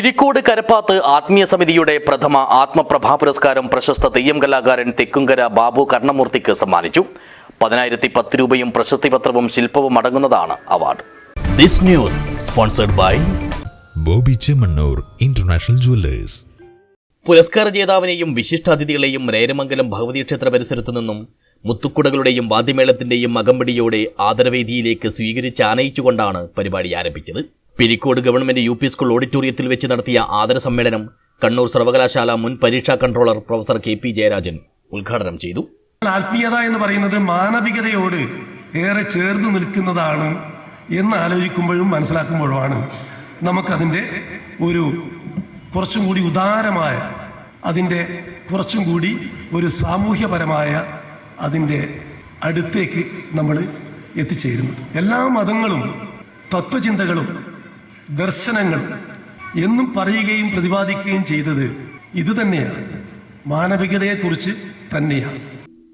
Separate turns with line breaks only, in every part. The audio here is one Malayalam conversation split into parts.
പിരിക്കോട് കരപ്പാത്ത് ആത്മീയ സമിതിയുടെ പ്രഥമ ആത്മപ്രഭാ പുരസ്കാരം പ്രശസ്ത തെയ്യം കലാകാരൻ തെക്കുംകര ബാബു കർണമൂർത്തിക്ക് സമ്മാനിച്ചു. പതിനായിരത്തി പത്ത് രൂപയും പ്രശസ്തി പത്രവും ശില്പവും അടങ്ങുന്നതാണ് award. This news sponsored by
Boby Chemmanur international jewellers.
പുരസ്കാര ജേതാവിനെയും വിശിഷ്ടാതിഥികളെയും രേരമംഗലം ഭഗവതി ക്ഷേത്ര പരിസരത്തു നിന്നും മുത്തുക്കുടകളുടെയും വാദ്യമേളത്തിന്റെയും അകമ്പടിയോടെ ആദരവേദിയിലേക്ക് സ്വീകരിച്ച് ആനയിച്ചുകൊണ്ടാണ് പരിപാടി ആരംഭിച്ചത്. പിരിക്കോട് ഗവൺമെന്റ് യു സ്കൂൾ ഓഡിറ്റോറിയത്തിൽ വെച്ച് നടത്തിയ ആദര സമ്മേളനം കണ്ണൂർ സർവകലാശാല മുൻ പരീക്ഷാ controller professor K P Jayarajan ഉദ്ഘാടനം ചെയ്തു.
ആത്മീയത എന്ന് പറയുന്നത് മാനവികതയോട് ഏറെ ചേർന്ന് നിൽക്കുന്നതാണ് എന്ന് ആലോചിക്കുമ്പോഴും മനസ്സിലാക്കുമ്പോഴുമാണ് നമുക്കതിന്റെ ഒരു കുറച്ചും കൂടി ഉദാരമായ അതിന്റെ കുറച്ചും കൂടി ഒരു സാമൂഹ്യപരമായ അതിന്റെ അടുത്തേക്ക് നമ്മൾ എത്തിച്ചേരുന്നത്. എല്ലാ മതങ്ങളും തത്വചിന്തകളും ദർശനങ്ങളും എന്നും പറയുകയും പ്രതിപാദിക്കുകയും ചെയ്തത് ഇതുതന്നെയാണ് മാനവികതയെക്കുറിച്ച് തന്നെയാണ്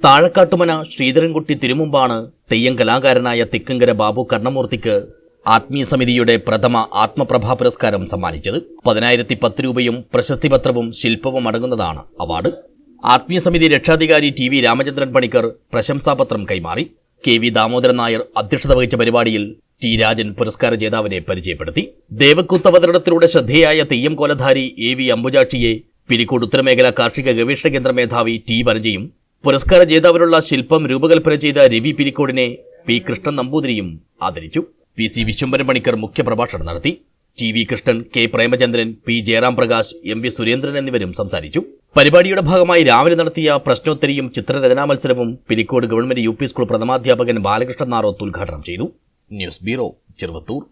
താഴക്കാട്ടുമന ശ്രീധരൻകുട്ടി തിരുമുമ്പാണ് തെയ്യം കലാകാരനായ തിക്കങ്കര ബാബു കർണമൂർത്തിക്ക് ആത്മീയ സമിതിയുടെ പ്രഥമ ആത്മപ്രഭാ പുരസ്കാരം സമ്മാനിച്ചത്. പതിനായിരത്തി പത്ത് രൂപയും പ്രശസ്തിപത്രവും ശില്പവും അടങ്ങുന്നതാണ് അവാർഡ്. ആത്മീയ സമിതി രക്ഷാധികാരി ടി വി രാമചന്ദ്രൻ പണിക്കർ പ്രശംസാപത്രം കൈമാറി. കെ വി ദാമോദരൻ നായർ അധ്യക്ഷത വഹിച്ച പരിപാടിയിൽ ടി രാജൻ പുരസ്കാര ജേതാവിനെ പരിചയപ്പെടുത്തി. ദേവക്കൂത്ത് അവതരണത്തിലൂടെ ശ്രദ്ധേയായ തെയ്യം കോലധാരി എ വി അംബുജാക്ഷിയെ പിരിക്കോട് ഉത്തരമേഖല കാർഷിക ഗവേഷണ കേന്ദ്ര മേധാവി ടി വനജയും പുരസ്കാര ജേതാവിനുള്ള ശില്പം രൂപകൽപ്പന ചെയ്ത രവി പിരിക്കോടിനെ പി കൃഷ്ണൻ നമ്പൂതിരിയും ആദരിച്ചു. പി സി വിശ്വംബരൻ പണിക്കർ മുഖ്യപ്രഭാഷണം നടത്തി. T V Krishnan K Premachandran P Jayaram Prakash M V Surendran എന്നിവരും സംസാരിച്ചു. പരിപാടിയുടെ ഭാഗമായി രാവിലെ നടത്തിയ പ്രശ്നോത്തരിയും ചിത്രരചനാ മത്സരവും പിരിക്കോട് ഗവൺമെന്റ് യു സ്കൂൾ പ്രഥമാധ്യാപകൻ ബാലകൃഷ്ണൻ നാറോത്ത് ഉദ്ഘാടനം ചെയ്തു. Ньюсбирл, Терватур.